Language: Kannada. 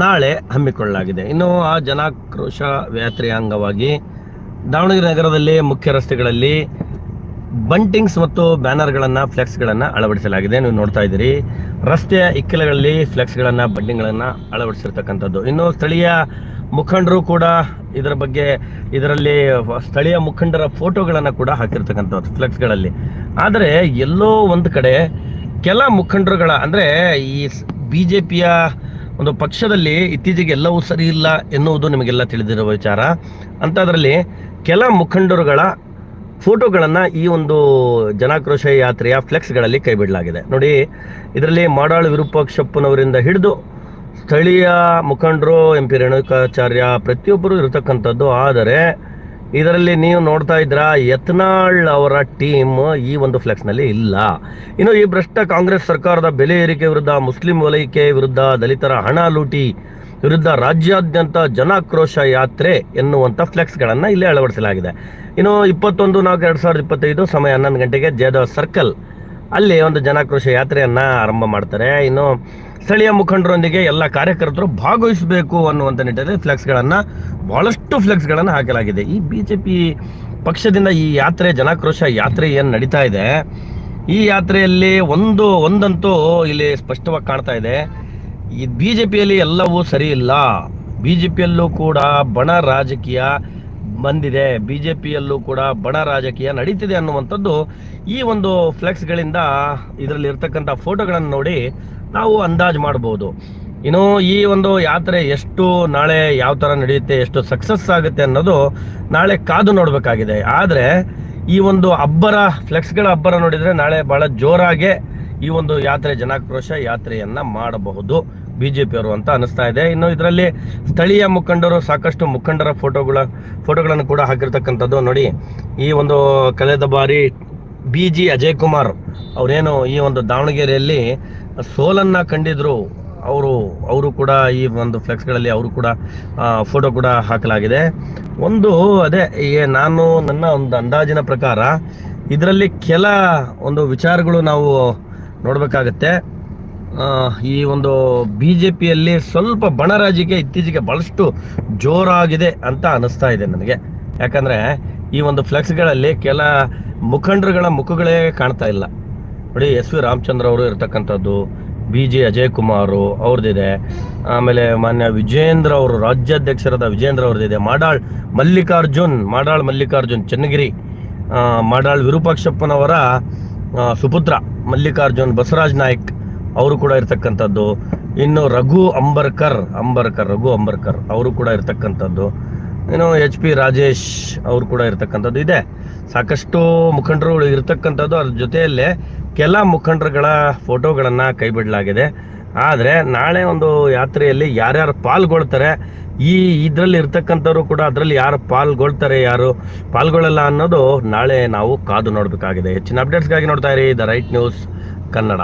ನಾಳೆ ಹಮ್ಮಿಕೊಳ್ಳಲಾಗಿದೆ. ಇನ್ನು ಆ ಜನಾಕ್ರೋಶ ಯಾತ್ರೆಯ ಅಂಗವಾಗಿ ದಾವಣಗೆರೆ ನಗರದಲ್ಲಿ ಮುಖ್ಯ ರಸ್ತೆಗಳಲ್ಲಿ ಬಂಟಿಂಗ್ಸ್ ಮತ್ತು ಬ್ಯಾನರ್ಗಳನ್ನು, ಫ್ಲೆಕ್ಸ್ಗಳನ್ನು ಅಳವಡಿಸಲಾಗಿದೆ. ನೀವು ನೋಡ್ತಾ ಇದ್ದೀರಿ, ರಸ್ತೆಯ ಇಕ್ಕೆಲಗಳಲ್ಲಿ ಫ್ಲೆಕ್ಸ್ಗಳನ್ನು, ಬಂಟಿಂಗ್ಗಳನ್ನು ಅಳವಡಿಸಿರ್ತಕ್ಕಂಥದ್ದು. ಇನ್ನು ಸ್ಥಳೀಯ ಮುಖಂಡರು ಕೂಡ ಇದರ ಬಗ್ಗೆ, ಇದರಲ್ಲಿ ಸ್ಥಳೀಯ ಮುಖಂಡರ ಫೋಟೋಗಳನ್ನು ಕೂಡ ಹಾಕಿರ್ತಕ್ಕಂಥದ್ದು ಫ್ಲೆಕ್ಸ್ಗಳಲ್ಲಿ. ಆದರೆ ಎಲ್ಲೋ ಒಂದು ಕಡೆ ಕೆಲ ಮುಖಂಡರುಗಳ, ಅಂದರೆ ಈ ಬಿ ಜೆ ಪಿಯ ಒಂದು ಪಕ್ಷದಲ್ಲಿ ಇತ್ತೀಚೆಗೆ ಎಲ್ಲವೂ ಸರಿ ಇಲ್ಲ ಎನ್ನುವುದು ನಿಮಗೆಲ್ಲ ತಿಳಿದಿರುವ ವಿಚಾರ. ಅಂಥದ್ರಲ್ಲಿ ಕೆಲ ಮುಖಂಡರುಗಳ ಫೋಟೋಗಳನ್ನು ಈ ಒಂದು ಜನಾಕ್ರೋಶ ಯಾತ್ರೆಯ ಫ್ಲೆಕ್ಸ್ಗಳಲ್ಲಿ ಕೈಬಿಡಲಾಗಿದೆ ನೋಡಿ, ಇದರಲ್ಲಿ ಮಾಡಾಳು ವಿರೂಪಾಕ್ಷಪ್ಪನವರಿಂದ ಹಿಡಿದು ಸ್ಥಳೀಯ ಮುಖಂಡರು, ಎಂ ಪಿ ರೇಣುಕಾಚಾರ್ಯ ಪ್ರತಿಯೊಬ್ಬರು ಇರತಕ್ಕಂಥದ್ದು. ಆದರೆ ಇದರಲ್ಲಿ ನೀವು ನೋಡ್ತಾ ಇದ್ರ ಯತ್ನಾಳ್ ಅವರ ಟೀಮ್ ಈ ಒಂದು ಫ್ಲೆಕ್ಸ್ನಲ್ಲಿ ಇಲ್ಲ. ಇನ್ನು ಈ ಭ್ರಷ್ಟ ಕಾಂಗ್ರೆಸ್ ಸರ್ಕಾರದ ಬೆಲೆ ಏರಿಕೆ ವಿರುದ್ಧ, ಮುಸ್ಲಿಂ ವಲಯಕ್ಕೆ ವಿರುದ್ಧ, ದಲಿತರ ಹಣ ಲೂಟಿ ವಿರುದ್ಧ ರಾಜ್ಯಾದ್ಯಂತ ಜನಾಕ್ರೋಶ ಯಾತ್ರೆ ಎನ್ನುವಂಥ ಫ್ಲೆಕ್ಸ್ಗಳನ್ನು ಇಲ್ಲಿ ಅಳವಡಿಸಲಾಗಿದೆ. ಇನ್ನು ಇಪ್ಪತ್ತೊಂದು ನಾಲ್ಕು ಎರಡು ಸಾವಿರದ ಇಪ್ಪತ್ತೈದು ಸಮಯ ಹನ್ನೊಂದು ಗಂಟೆಗೆ ಜಯದೇವ ಸರ್ಕಲ್, ಅಲ್ಲಿ ಒಂದು ಜನಾಕ್ರೋಶ ಯಾತ್ರೆಯನ್ನು ಆರಂಭ ಮಾಡ್ತಾರೆ. ಇನ್ನು ಸ್ಥಳೀಯ ಮುಖಂಡರೊಂದಿಗೆ ಎಲ್ಲ ಕಾರ್ಯಕರ್ತರು ಭಾಗವಹಿಸಬೇಕು ಅನ್ನುವಂಥ ನಿಟ್ಟಿನಲ್ಲಿ ಫ್ಲೆಕ್ಸ್ಗಳನ್ನು ಭಾಳಷ್ಟು ಫ್ಲೆಕ್ಸ್ಗಳನ್ನು ಹಾಕಲಾಗಿದೆ. ಈ ಬಿ ಜೆ ಪಿ ಪಕ್ಷದಿಂದ ಈ ಯಾತ್ರೆ, ಜನಾಕ್ರೋಶ ಯಾತ್ರೆ ಏನು ನಡೀತಾ ಇದೆ? ಈ ಯಾತ್ರೆಯಲ್ಲಿ ಒಂದು, ಒಂದಂತೂ ಇಲ್ಲಿ ಸ್ಪಷ್ಟವಾಗಿ ಕಾಣ್ತಾ ಇದೆ. ಈ ಬಿ ಜೆ ಪಿಯಲ್ಲಿ ಎಲ್ಲವೂ ಸರಿ ಇಲ್ಲ. ಬಿ ಜೆ ಪಿಯಲ್ಲೂ ಕೂಡ ಬಣ ರಾಜಕೀಯ ಬಂದಿದೆ. ಬಿ ಜೆ ಪಿಯಲ್ಲೂ ಕೂಡ ಬಡ ರಾಜಕೀಯ ನಡೀತಿದೆ ಅನ್ನುವಂಥದ್ದು ಈ ಒಂದು ಫ್ಲೆಕ್ಸ್ಗಳಿಂದ ಇದರಲ್ಲಿ ಇರ್ತಕ್ಕಂಥ ಫೋಟೋಗಳನ್ನು ನೋಡಿ ನಾವು ಅಂದಾಜು ಮಾಡ್ಬೋದು. ಇನ್ನು ಈ ಒಂದು ಯಾತ್ರೆ ಎಷ್ಟು ನಾಳೆ ಯಾವ ಥರ ನಡೆಯುತ್ತೆ, ಎಷ್ಟು ಸಕ್ಸಸ್ ಆಗುತ್ತೆ ಅನ್ನೋದು ನಾಳೆ ಕಾದು ನೋಡಬೇಕಾಗಿದೆ. ಆದರೆ ಈ ಒಂದು ಅಬ್ಬರ, ಫ್ಲೆಕ್ಸ್ಗಳ ಅಬ್ಬರ ನೋಡಿದರೆ ನಾಳೆ ಭಾಳ ಜೋರಾಗೆ ಈ ಒಂದು ಯಾತ್ರೆ ಜನಾಕ್ರೋಶ ಯಾತ್ರೆಯನ್ನ ಮಾಡಬಹುದು. ಬಿಜೆಪಿಯವರು ಅಂತ ಅನಿಸ್ತಾ ಇದೆ. ಇನ್ನು ಇದರಲ್ಲಿ ಸ್ಥಳೀಯ ಮುಖಂಡರು ಸಾಕಷ್ಟು ಮುಖಂಡರ ಫೋಟೋಗಳ, ಫೋಟೋಗಳನ್ನು ಕೂಡ ಹಾಕಿರ್ತಕ್ಕಂಥದ್ದು ನೋಡಿ. ಈ ಒಂದು ಕಳೆದ ಬಾರಿ ಬಿ ಜಿ ಅಜಯ್ ಕುಮಾರ್ ಅವರೇನು ಈ ಒಂದು ದಾವಣಗೆರೆಯಲ್ಲಿ ಸೋಲನ್ನ ಕಂಡಿದ್ರು. ಅವರು ಅವರು ಕೂಡ ಈ ಒಂದು ಫ್ಲೆಕ್ಸ್ಗಳಲ್ಲಿ ಅವರು ಕೂಡ ಫೋಟೋ ಕೂಡ ಹಾಕಲಾಗಿದೆ. ಒಂದು ಅದೇ ನಾನು ನನ್ನ ಒಂದು ಅಂದಾಜಿನ ಪ್ರಕಾರ ಇದರಲ್ಲಿ ಕೆಲ ಒಂದು ವಿಚಾರಗಳು ನಾವು ನೋಡಬೇಕಾಗತ್ತೆ. ಈ ಒಂದು ಬಿ ಜೆ ಪಿಯಲ್ಲಿ ಸ್ವಲ್ಪ ಬಣರಾಜಿಗೆ ಇತ್ತೀಚೆಗೆ ಭಾಳಷ್ಟು ಜೋರಾಗಿದೆ ಅಂತ ಅನಿಸ್ತಾ ಇದೆ ನನಗೆ. ಯಾಕಂದರೆ ಈ ಒಂದು ಫ್ಲೆಕ್ಸ್ಗಳಲ್ಲಿ ಕೆಲ ಮುಖಂಡರುಗಳ ಮುಖಗಳೇ ಕಾಣ್ತಾ ಇಲ್ಲ. ನೋಡಿ ಎಸ್ ವಿ ರಾಮಚಂದ್ರ ಅವರು ಇರತಕ್ಕಂಥದ್ದು ಬಿ ಜಿ ಅಜಯ್ ಕುಮಾರು ಅವ್ರದ್ದಿದೆ. ಆಮೇಲೆ ಮಾನ್ಯ ವಿಜೇಂದ್ರ ಅವರು, ರಾಜ್ಯಾಧ್ಯಕ್ಷರಾದ ವಿಜೇಂದ್ರ ಅವ್ರದ್ದಿದೆ. ಮಾಡಾಳ್ ಮಲ್ಲಿಕಾರ್ಜುನ್ ಮಾಡಾಳ್ ಮಲ್ಲಿಕಾರ್ಜುನ್ ಚನ್ನಗಿರಿ ಮಾಡಾಳ್ ವಿರೂಪಾಕ್ಷಪ್ಪನವರ ಸುಪುತ್ರ. ಮಲ್ಲಿಕಾರ್ಜುನ್, ಬಸವರಾಜ್ ನಾಯ್ಕ್ ಅವರು ಕೂಡ ಇರ್ತಕ್ಕಂಥದ್ದು. ಇನ್ನು ರಘು ಅಂಬರ್ಕರ್ ಅಂಬರ್ಕರ್, ರಘು ಅಂಬರ್ಕರ್ ಅವರು ಕೂಡ ಇರ್ತಕ್ಕಂಥದ್ದು. ಇನ್ನು ಎಚ್ ಪಿ ರಾಜೇಶ್ ಅವರು ಕೂಡ ಇರ್ತಕ್ಕಂಥದ್ದು ಇದೆ. ಸಾಕಷ್ಟು ಮುಖಂಡರುಗಳು ಇರ್ತಕ್ಕಂಥದ್ದು. ಅದ್ರ ಜೊತೆಯಲ್ಲೇ ಕೆಲ ಮುಖಂಡರುಗಳ ಫೋಟೋಗಳನ್ನು ಕೈಬಿಡಲಾಗಿದೆ. ಆದರೆ ನಾಳೆ ಒಂದು ಯಾತ್ರೆಯಲ್ಲಿ ಯಾರ್ಯಾರು ಪಾಲ್ಗೊಳ್ತಾರೆ, ಈ ಇದರಲ್ಲಿ ಇರ್ತಕ್ಕಂಥವ್ರು ಕೂಡ ಅದರಲ್ಲಿ ಯಾರು ಪಾಲ್ಗೊಳ್ತಾರೆ ಯಾರು ಪಾಲ್ಗೊಳ್ಳಲ್ಲ ಅನ್ನೋದು ನಾಳೆ ನಾವು ಕಾದು ನೋಡಬೇಕಾಗಿದೆ. ಹೆಚ್ಚಿನ ಅಪ್ಡೇಟ್ಸ್ಗಾಗಿ ನೋಡ್ತಾ ಇರಿ, ದ ರೈಟ್ ನ್ಯೂಸ್ ಕನ್ನಡ.